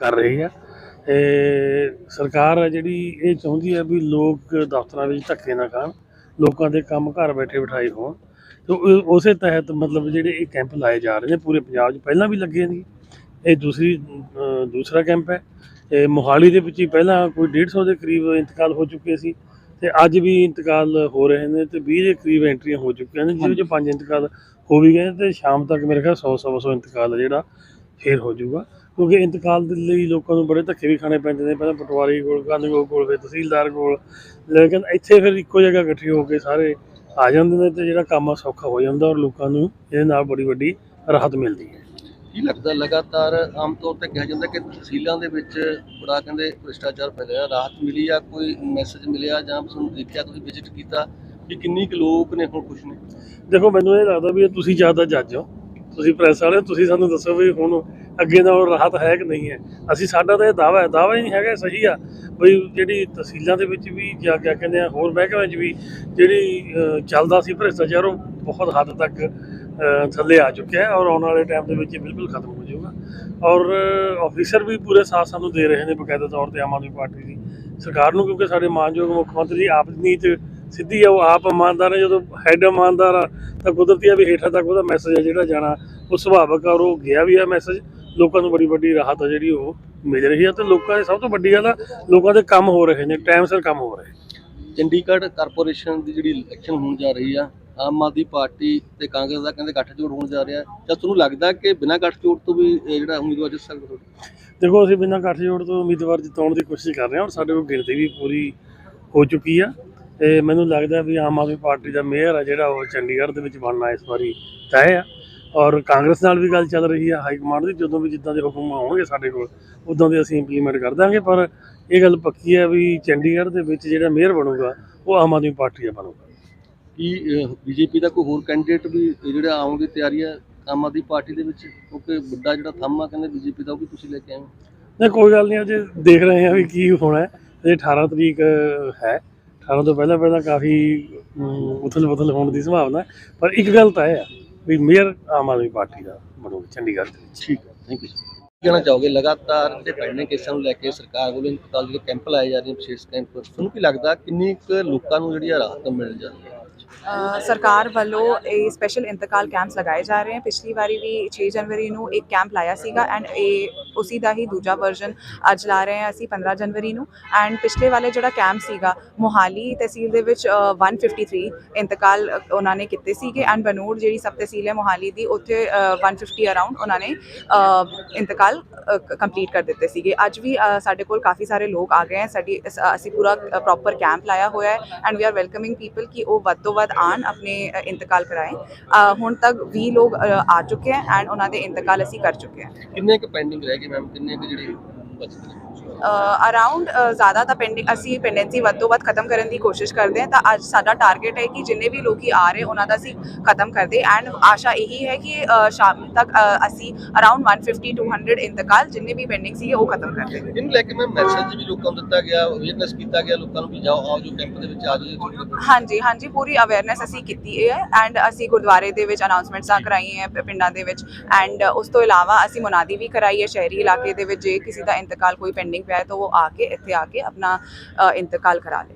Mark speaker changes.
Speaker 1: ਕਰ ਰਹੀ ਆ। ਤੇ ਸਰਕਾਰ ਆ ਜਿਹੜੀ ਇਹ ਚਾਹੁੰਦੀ ਹੈ ਵੀ ਲੋਕ ਦਫ਼ਤਰਾਂ ਵਿੱਚ ਧੱਕੇ ਨਾ ਖਾਣ, ਲੋਕਾਂ ਦੇ ਕੰਮ ਘਰ ਬੈਠੇ ਬਿਠਾਈ ਹੋਣ। ਤੇ ਉਸੇ ਤਹਿਤ ਮਤਲਬ ਜਿਹੜੇ ਇਹ ਕੈਂਪ ਲਾਏ ਜਾ ਰਹੇ ਨੇ ਪੂਰੇ ਪੰਜਾਬ 'ਚ, ਪਹਿਲਾਂ ਵੀ ਲੱਗੇ ਨੇ। ਇਹ ਦੂਸਰੀ ਦੂਸਰਾ ਕੈਂਪ ਹੈ। ਇਹ ਮੋਹਾਲੀ ਦੇ ਵਿੱਚ ਹੀ ਪਹਿਲਾਂ ਕੋਈ 150 ਦੇ ਕਰੀਬ ਇੰਤਕਾਲ ਹੋ ਚੁੱਕੇ ਸੀ। ਤੇ ਅੱਜ ਵੀ ਇੰਤਕਾਲ ਹੋ ਰਹੇ ਨੇ ਤੇ 20 ਦੇ ਕਰੀਬ ਐਂਟਰੀਆਂ ਹੋ ਚੁੱਕੀਆਂ ਨੇ, ਜਿਹਦੇ ਵਿੱਚ ਪੰਜ ਇੰਤਕਾਲ ਹੋ ਵੀ ਗਏ ਨੇ ਤੇ ਸ਼ਾਮ ਤੱਕ ਮੇਰੇ ਖਿਆਲ 100 ਸਵਾ ਸੌ ਇੰਤਕਾਲ ਜਿਹੜਾ। ਫੇਰ ਹੋ ਜਾਊਗਾ। ਕਿਉਂਕਿ ਇੰਤਕਾਲ ਦੇ ਲਈ ਲੋਕਾਂ ਨੂੰ ਬੜੇ ਧੱਕੇ ਵੀ ਖਾਣੇ ਪੈਂਦੇ ਨੇ। ਪਹਿਲਾਂ ਪਟਵਾਰੀ ਕੋਲ ਕਾਨੂੰਗੋ ਕੋਲ ਫਿਰ ਤਹਿਸੀਲਦਾਰ ਕੋਲ। ਲੇਕਿਨ ਇੱਥੇ ਫਿਰ ਇੱਕੋ ਜਗ੍ਹਾ ਇਕੱਠੇ ਹੋ ਕੇ ਸਾਰੇ ਆ ਜਾਂਦੇ ਨੇ ਤੇ ਜਿਹੜਾ ਕੰਮ ਆ ਸੌਖਾ ਹੋ ਜਾਂਦਾ ਔਰ ਲੋਕਾਂ ਨੂੰ ਇਹਦੇ ਨਾਲ ਬੜੀ ਵੱਡੀ ਰਾਹਤ ਮਿਲਦੀ ਹੈ।
Speaker 2: ਕੀ ਲੱਗਦਾ ਲਗਾਤਾਰ ਆਮ ਤੌਰ ਤੇ ਕਿਹਾ ਜਾਂਦਾ ਕਿ ਤਹਿਸੀਲਾਂ ਦੇ ਵਿੱਚ ਬੜਾ ਕਹਿੰਦੇ ਭ੍ਰਿਸ਼ਟਾਚਾਰ ਫੈਲਿਆ ਰਾਹਤ ਮਿਲੀ ਆ ਕੋਈ ਮੈਸੇਜ ਮਿਲਿਆ ਜਾਂ ਤੁਹਾਨੂੰ ਦੇਖਿਆ ਤੁਸੀਂ ਵਿਜ਼ਿਟ ਕੀਤਾ ਕਿ ਕਿੰਨੀ ਕੁ ਲੋਕ ਨੇ ਹੁਣ ਖੁਸ਼ ਨੇ?
Speaker 1: ਦੇਖੋ ਮੈਨੂੰ ਇਹ ਲੱਗਦਾ ਵੀ ਤੁਸੀਂ ਜ਼ਿਆਦਾ ਜੱਜ ਹੋ। ਤੁਸੀਂ ਪ੍ਰੈਸ ਵਾਲੇ ਤੁਸੀਂ ਸਾਨੂੰ ਦੱਸੋ ਵੀ ਹੁਣ ਅੱਗੇ ਨਾਲੋਂ ਰਾਹਤ ਹੈ ਕਿ ਨਹੀਂ ਹੈ? ਅਸੀਂ ਸਾਡਾ ਤਾਂ ਇਹ ਦਾਵਾ ਹੈ ਦਾਵਾ ਹੀ ਨਹੀਂ ਹੈਗਾ ਸਹੀ ਆ। ਬਈ ਜਿਹੜੀ ਤਹਿਸੀਲਾਂ ਦੇ ਵਿੱਚ ਵੀ ਜਾਂ ਕਿਆ ਕਹਿੰਦੇ ਆ, ਹੋਰ ਮਹਿਕਮਿਆਂ 'ਚ ਵੀ ਜਿਹੜੀ ਚੱਲਦਾ ਸੀ ਭ੍ਰਿਸ਼ਟਾਚਾਰ ਉਹ ਬਹੁਤ ਹੱਦ ਤੱਕ ਥੱਲੇ ਆ ਚੁੱਕਿਆ ਹੈ ਔਰ ਆਉਣ ਵਾਲੇ ਟਾਈਮ ਦੇ ਵਿੱਚ ਇਹ ਬਿਲਕੁਲ ਖਤਮ ਹੋ ਜਾਊਗਾ। ਔਰ ਆਫੀਸਰ ਵੀ ਪੂਰੇ ਸਾਥ ਸਾਨੂੰ ਦੇ ਰਹੇ ਨੇ ਬਕਾਇਦਾ ਤੌਰ ਤੇ ਆਮ ਆਦਮੀ ਪਾਰਟੀ ਦੀ ਸਰਕਾਰ ਨੂੰ, ਕਿਉਂਕਿ ਸਾਡੇ ਮਾਨਯੋਗ ਮੁੱਖ ਮੰਤਰੀ ਆਪ ਦੀ ਨੀਤ ਸਿੱਧੀ ਆ ਉਹ ਆਪ ਇਮਾਨਦਾਰ ਹੈ ਜਦੋਂ ਹੈਡ ਇਮਾਨਦਾਰ ਆ ਤਾਂ ਕੁਦਰਤੀ ਆ ਵੀ ਹੇਠਾਂ ਤੱਕ ਉਹਦਾ ਮੈਸੇਜ ਹੈ ਜਿਹੜਾ ਜਾਣਾ। ਉਹ ਸੁਭਾਵਕ ਆ ਉਹ ਗਿਆ ਵੀ ਆ ਮੈਸੇਜ ਲੋਕਾਂ ਨੂੰ ਬੜੀ ਵੱਡੀ ਰਾਹਤ ਆ ਜਿਹੜੀ ਉਹ ਮਿਲ ਰਹੀ ਆ ਤੇ ਲੋਕਾਂ ਦੀ ਸਭ ਤੋਂ ਵੱਡੀ ਗੱਲ ਆ ਲੋਕਾਂ ਦੇ ਕੰਮ ਹੋ ਰਹੇ ਨੇ ਟਾਈਮ ਸਿਰ ਕੰਮ ਹੋ ਰਹੇ।
Speaker 2: ਚੰਡੀਗੜ੍ਹ ਕਾਰਪੋਰੇਸ਼ਨ ਦੀ ਜਿਹੜੀ ਇਲੈਕਸ਼ਨ ਹੋਣ ਜਾ ਰਹੀ ਆ ਆਮ ਆਦਮੀ ਪਾਰਟੀ ਤੇ ਕਾਂਗਰਸ ਦਾ ਕਹਿੰਦੇ ਗੱਠਜੋੜ ਹੋਣ ਜਾ ਰਿਹਾ। ਜਾਂ ਤੁਹਾਨੂੰ ਲੱਗਦਾ ਕਿ ਬਿਨਾਂ ਗੱਠਜੋੜ ਤੋਂ ਵੀ ਇਹ ਜਿਹੜਾ ਉਮੀਦਵਾਰ ਜਿੱਤ ਸਕਦਾ ਤੁਹਾਡਾ?
Speaker 1: ਦੇਖੋ ਅਸੀਂ ਬਿਨਾਂ ਗੱਠਜੋੜ ਤੋਂ ਉਮੀਦਵਾਰ ਜਿਤਾਉਣ ਦੀ ਕੋਸ਼ਿਸ਼ ਕਰ ਰਹੇ ਹਾਂ ਔਰ ਸਾਡੇ ਕੋਲ ਗਿਣਤੀ ਵੀ ਪੂਰੀ ਹੋ ਚੁੱਕੀ ਆ। ਤੇ ਮੈਨੂੰ ਲੱਗਦਾ ਵੀ ਆਮ ਆਦਮੀ ਪਾਰਟੀ ਦਾ ਮੇਅਰ ਆ ਜਿਹੜਾ ਉਹ ਚੰਡੀਗੜ੍ਹ ਦੇ ਵਿੱਚ ਬਣਨਾ ਇਸ ਵਾਰੀ ਤੈਅ ਆ। ਔਰ ਕਾਂਗਰਸ ਨਾਲ ਵੀ ਗੱਲ ਚੱਲ ਰਹੀ ਆ ਹਾਈ ਕਮਾਂਡ ਦੀ ਜਦੋਂ ਵੀ ਜਿੱਦਾਂ ਦੇ ਹੁਕਮ ਆਉਣਗੇ ਸਾਡੇ ਕੋਲ ਉਦੋਂ ਦੇ ਅਸੀਂ ਇੰਪਲੀਮੈਂਟ ਕਰ ਦਾਂਗੇ। ਪਰ ਇਹ ਗੱਲ ਪੱਕੀ ਹੈ ਵੀ ਚੰਡੀਗੜ੍ਹ ਦੇ ਵਿੱਚ ਜਿਹੜਾ ਮੇਅਰ ਬਣੂਗਾ ਉਹ ਆਮ ਆਦਮੀ ਪਾਰਟੀ ਦਾ ਬਣੂਗਾ।
Speaker 2: ਕੀ ਬੀਜੇਪੀ ਦਾ ਕੋਈ ਹੋਰ ਕੈਂਡੀਡੇਟ ਵੀ ਜਿਹੜਾ ਆਉਣ ਦੀ ਤਿਆਰੀ ਹੈ ਆਮ ਆਦਮੀ ਪਾਰਟੀ ਦੇ ਵਿੱਚ? ਕਿਉਂਕਿ ਵੱਡਾ ਜਿਹੜਾ ਥੰਮ ਆ ਕਹਿੰਦੇ ਬੀਜੇਪੀ ਦਾ ਉਹ ਵੀ ਤੁਸੀਂ ਲੈ ਕੇ ਆਏ ਹੋ।
Speaker 1: ਨਹੀਂ ਕੋਈ ਗੱਲ ਨਹੀਂ ਅਜੇ ਦੇਖ ਰਹੇ ਹਾਂ ਵੀ ਕੀ ਹੋਣਾ ਹੈ। ਅਜੇ 18 ਤਰੀਕ ਹੈ। 18 ਤੋਂ ਪਹਿਲਾਂ ਪਹਿਲਾਂ ਕਾਫੀ ਉਥਲ ਪੁਥਲ ਹੋਣ ਦੀ ਸੰਭਾਵਨਾ ਹੈ। ਪਰ ਇੱਕ ਗੱਲ ਤਾਂ ਇਹ ਆ ਵੀ ਮੇਅਰ ਆਮ ਆਦਮੀ ਪਾਰਟੀ ਦਾ ਬਣੂਗਾ ਚੰਡੀਗੜ੍ਹ ਦੇ ਵਿੱਚ।
Speaker 2: ਠੀਕ ਹੈ ਥੈਂਕ ਯੂ ਕਹਿਣਾ ਚਾਹੋਗੇ? ਲਗਾਤਾਰ ਜਿਹੜੇ ਪੈਂਡਿੰਗ ਕੇਸਾਂ ਨੂੰ ਲੈ ਕੇ ਸਰਕਾਰ ਵੱਲੋਂ ਇੰਤਕਾਲ ਜਿਹੜੇ ਕੈਂਪ ਲਾਏ ਜਾ ਰਹੇ ਨੇ, ਵਿਸ਼ੇਸ਼ ਕੈਂਪ, ਤੁਹਾਨੂੰ ਕੀ ਲੱਗਦਾ ਕਿੰਨੀ ਕੁ ਲੋਕਾਂ ਨੂੰ ਜਿਹੜੀ ਆ ਰਾਹਤ ਮਿਲ ਜਾਂਦੀ ਹੈ?
Speaker 3: ਸਰਕਾਰ ਵੱਲੋਂ ਇਹ ਸਪੈਸ਼ਲ ਇੰਤਕਾਲ ਕੈਂਪਸ ਲਗਾਏ ਜਾ ਰਹੇ ਹਨ। ਪਿਛਲੀ ਵਾਰੀ ਵੀ 6 ਜਨਵਰੀ ਨੂੰ ਇੱਕ ਕੈਂਪ ਲਾਇਆ ਸੀਗਾ ਐਂਡ ਇਹ ਉਸੀ ਦਾ ਹੀ ਦੂਜਾ ਵਰਜ਼ਨ ਅੱਜ ਲਾ ਰਹੇ ਹਾਂ ਅਸੀਂ 15 ਜਨਵਰੀ ਨੂੰ। ਐਂਡ ਪਿਛਲੇ ਵਾਲੇ ਜਿਹੜਾ ਕੈਂਪ ਸੀਗਾ ਮੋਹਾਲੀ ਤਹਿਸੀਲ ਦੇ ਵਿੱਚ ਅ, 153 ਇੰਤਕਾਲ ਉਹਨਾਂ ਨੇ ਕੀਤੇ ਸੀਗੇ ਐਂਡ ਬਨੂੜ ਜਿਹੜੀ ਸਬ ਤਹਿਸੀਲ ਹੈ ਮੋਹਾਲੀ ਦੀ ਉੱਥੇ ਅ, 150 ਅਰਾਊਂਡ ਉਹਨਾਂ ਨੇ ਇੰਤਕਾਲ ਕੰਪਲੀਟ ਕਰ ਦਿੱਤੇ ਸੀਗੇ। ਅੱਜ ਵੀ ਸਾਡੇ ਕੋਲ ਕਾਫੀ ਸਾਰੇ ਲੋਕ ਆ ਗਏ ਹੈ। ਸਾਡੀ ਅਸੀਂ ਪੂਰਾ ਪ੍ਰੋਪਰ ਕੈਂਪ ਲਾਇਆ ਹੋਇਆ ਹੈ। And we are welcoming people ਕਿ ਉਹ ਵੱਧ ਤੋਂ ਵੱਧ ਆਣ ਆਪਣੇ ਇੰਤਕਾਲ ਕਰਾਏ। ਹੁਣ ਤੱਕ 20 ਲੋਕ ਆ ਚੁੱਕੇ ਹੈ ਐਂਡ ਉਹਨਾਂ ਦੇ ਇੰਤਕਾਲ ਅਸੀਂ ਕਰ ਚੁੱਕੇ ਹਾਂ।
Speaker 2: ਕਿੰਨੇ ਕੁ ਪੈਂਡਿੰਗ ਰਹਿ ਗਏ ਮੈਮ? ਕਿੰਨੇ ਕੁ ਜਿਹੜੇ
Speaker 3: ਅਰਾਊਂਡ ਜ਼ਿਆਦਾ ਤਾਂ ਪੈਂਡਿੰਗ ਅਸੀਂ ਪੈਂਡੈਂਸੀ ਵੱਧ ਤੋਂ ਵੱਧ ਖਤਮ ਕਰਨ ਦੀ ਕੋਸ਼ਿਸ਼ ਕਰਦੇ ਹਾਂ ਤਾਂ ਅੱਜ ਸਾਡਾ ਟਾਰਗੇਟ ਹੈ ਕਿ ਜਿੰਨੇ ਵੀ ਲੋਕੀ ਆ ਰਹੇ ਉਹਨਾਂ ਦਾ ਅਸੀਂ ਖਤਮ ਕਰ ਦੇ ਐਂਡ ਆਸ਼ਾ ਇਹੀ ਹੈ ਕਿ ਸ਼ਾਮ ਤੱਕ ਅਸੀਂ ਅਰਾਊਂਡ 150 200 ਇੰਤਕਾਲ ਜਿੰਨੇ ਵੀ ਪੈਂਡਿੰਗ ਸੀ ਉਹ ਖਤਮ ਕਰ ਦੇ
Speaker 2: ਇਹਨੂੰ ਲੈ ਕੇ ਮੈਂ ਮੈਸੇਜ ਵੀ ਲੋਕਾਂ ਨੂੰ ਦਿੱਤਾ ਗਿਆ ਅਵੇਅਰਨੈਸ ਕੀਤਾ ਗਿਆ ਲੋਕਾਂ ਨੂੰ ਵੀ ਜਾਓ ਆਓ ਜੋ ਕੈਂਪ ਦੇ ਵਿੱਚ ਆ ਜਾਓ
Speaker 3: ਹਾਂਜੀ ਹਾਂਜੀ ਪੂਰੀ ਅਵੇਅਰਨੈਸ ਅਸੀਂ ਕੀਤੀ ਹੈ। ਐਂਡ ਅਸੀਂ ਗੁਰਦੁਆਰੇ ਦੇ ਵਿੱਚ ਅਨਾਉਂਸਮੈਂਟਸਾਂ ਕਰਾਈ ਹੈ ਪਿੰਡਾਂ ਦੇ ਵਿੱਚ। ਐਂਡ ਉਸ ਤੋਂ ਇਲਾਵਾ ਅਸੀਂ ਮੁਨਾਦੀ ਵੀ ਕਰਾਈ ਹੈ ਸ਼ਹਿਰੀ ਇਲਾਕੇ ਦੇ ਵਿੱਚ ਜੇ ਕਿਸੇ ਦਾ ਇੰਤਕਾਲ ਕੋਈ ਪੈਂਡਿੰਗ ਪਿਆ ਹੈ ਤਾਂ ਉਹ ਆ ਕੇ ਇੱਥੇ ਆ ਕੇ ਆਪਣਾ ਅ, ਇੰਤਕਾਲ ਕਰਾ ਲੇ